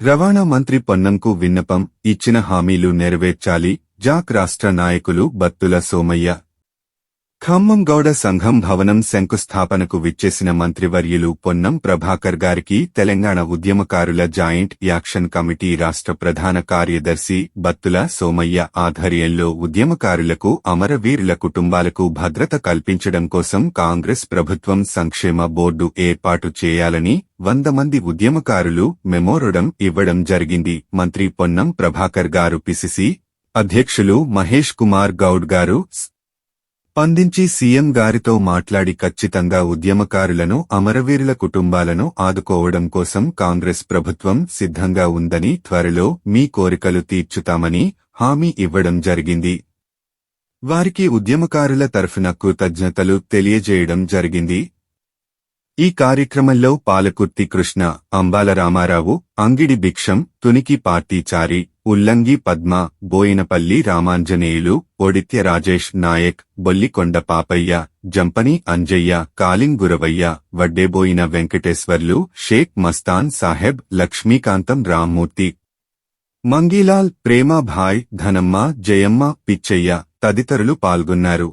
రవాణా మంత్రి పొన్నంకు విన్నపం ఇచ్చిన హామీలు నెరవేర్చాలి జాక్ రాష్ట్ర నాయకులు బత్తుల సోమయ్య ఖమ్మం గౌడ సంఘం భవనం శంకుస్థాపనకు విచ్చేసిన మంత్రివర్యులు పొన్నం ప్రభాకర్ గారికి తెలంగాణ ఉద్యమకారుల జాయింట్ యాక్షన్ కమిటీ రాష్ట్ర ప్రధాన కార్యదర్శి బత్తుల సోమయ్య ఆధ్వర్యంలో ఉద్యమకారులకు అమరవీరుల కుటుంబాలకు భద్రత కల్పించడం కోసం కాంగ్రెస్ ప్రభుత్వం సంక్షేమ బోర్డు ఏర్పాటు చేయాలని వంద మంది ఉద్యమకారులు మెమోరడం ఇవ్వడం జరిగింది. మంత్రి పొన్నం ప్రభాకర్ గారు పిసిసి అధ్యక్షులు మహేష్ కుమార్ గౌడ్ గారు స్పందించి సీఎం గారితో మాట్లాడి ఖచ్చితంగా ఉద్యమకారులను అమరవీరుల కుటుంబాలను ఆదుకోవడం కోసం కాంగ్రెస్ ప్రభుత్వం సిద్ధంగా ఉందని త్వరలో మీ కోరికలు తీర్చుతామని హామీ ఇవ్వడం జరిగింది. వారికి ఉద్యమకారుల తరఫున కృతజ్ఞతలు తెలియజేయడం జరిగింది. ఈ కార్యక్రమంలో పాలకుర్తి కృష్ణ అంబాల రామారావు అంగిడి భిక్షం తునికి పార్టీచారి ఉల్లంగి పద్మ బోయినపల్లి రామాంజనేయులు ఒడిత్య రాజేష్ నాయక్ బొల్లికొండ పాపయ్య జంపని అంజయ్య కాలింగ్ గురవయ్య వడ్డేబోయిన వెంకటేశ్వర్లు షేక్ మస్తాన్ సాహెబ్ లక్ష్మీకాంతం రామ్మూర్తి. మంగీలాల్ ప్రేమాభాయ్ ధనమ్మ జయమ్మ పిచ్చయ్య తదితరులు పాల్గొన్నారు.